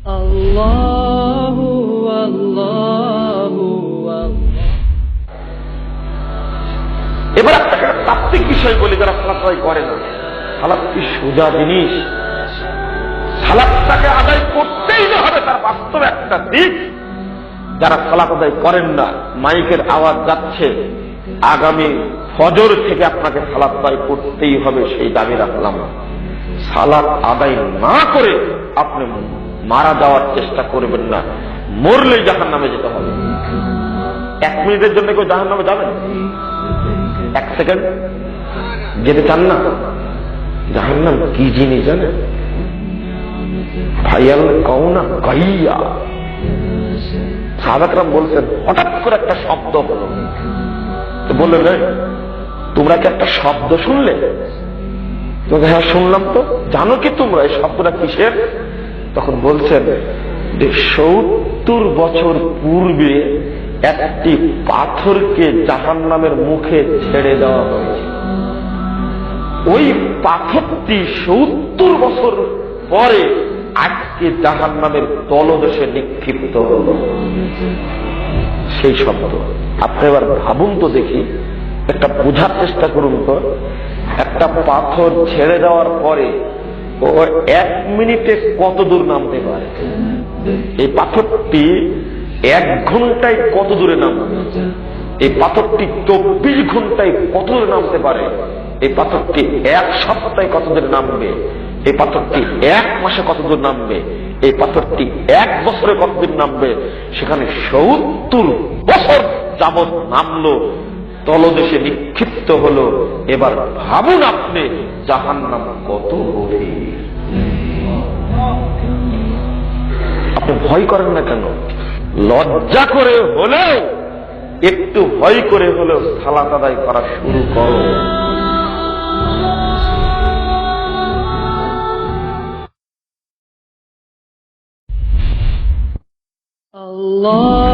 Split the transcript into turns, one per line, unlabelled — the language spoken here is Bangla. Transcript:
الله الله الله
এবার আপনাকে একটা তাত্ত্বিক বিষয় বলি যারা সালাত আদায় করে না সালাত কি সোজা জিনিস সালাদটাকে আদায় করতেই না হবে তার বাস্তব একটা দিক যারা সালাত আদায় করেন না মাইকের আওয়াজ যাচ্ছে আগামী ফজর থেকে আপনাকে সালাত আদায় করতেই হবে সেই দাবি রাখলাম সালাত আদায় না করে আপনি মারা যাওয়ার চেষ্টা করবেন না। মরলেই জাহান নামে যেতে হবে। এক মিনিটের জন্য কেউ জাহান নামে যাবেন? এক সেকেন্ড। যেতে চান না? জাহান্নাম কি জিনিস জানেন ভাইয়াল কৌনা গাইয়া। সাহাবাকরাম বলছেন হঠাৎ করে একটা শব্দ হলো। তো বললেন "এই, তোমরা কি একটা শব্দ শুনলে? হ্যাঁ শুনলাম তো। জানো কি তোমরা এই শব্দটা কিসের? তখন বলছেন যে সত্তর বছর পূর্বে একটি পাথরকে জাহান নামের মুখে ছেড়ে দেওয়া হয়েছে। ওই পাথরটি সত্তর বছর পরে আজকে জাহান নামের তলদেশে নিক্ষিপ্ত হল। সেই শব্দ। আপনি এবার ভাবুন তো দেখি, একটা বোঝার চেষ্টা করুন তো। একটা পাথর ছেড়ে দেওয়ার পরে ও এক মিনিটে কত দূর নামতে পারে? এই পাথরটি এক ঘন্টায় কত দূরে নামবে? এই পাথরটি চব্বিশ ঘন্টায় কত দূরে নামতে পারে? এই পাথরটি এক সপ্তাহে কত দূরে নামবে? এই পাথরটি এক মাসে কত দূর নামবে? এই পাথরটি এক বছরে কতদিন নামবে? সেখানে সত্তর বছর যাবৎ নামলো তলদেশে বিক্ষিপ্ত হল। এবার ভাবুন আপনি জাহান নাম কত আপনি ভয় করেন না কেন? লজ্জা করে হলেও, একটু ভয় করে হলেও থালা আদায় করা শুরু করো।
Allah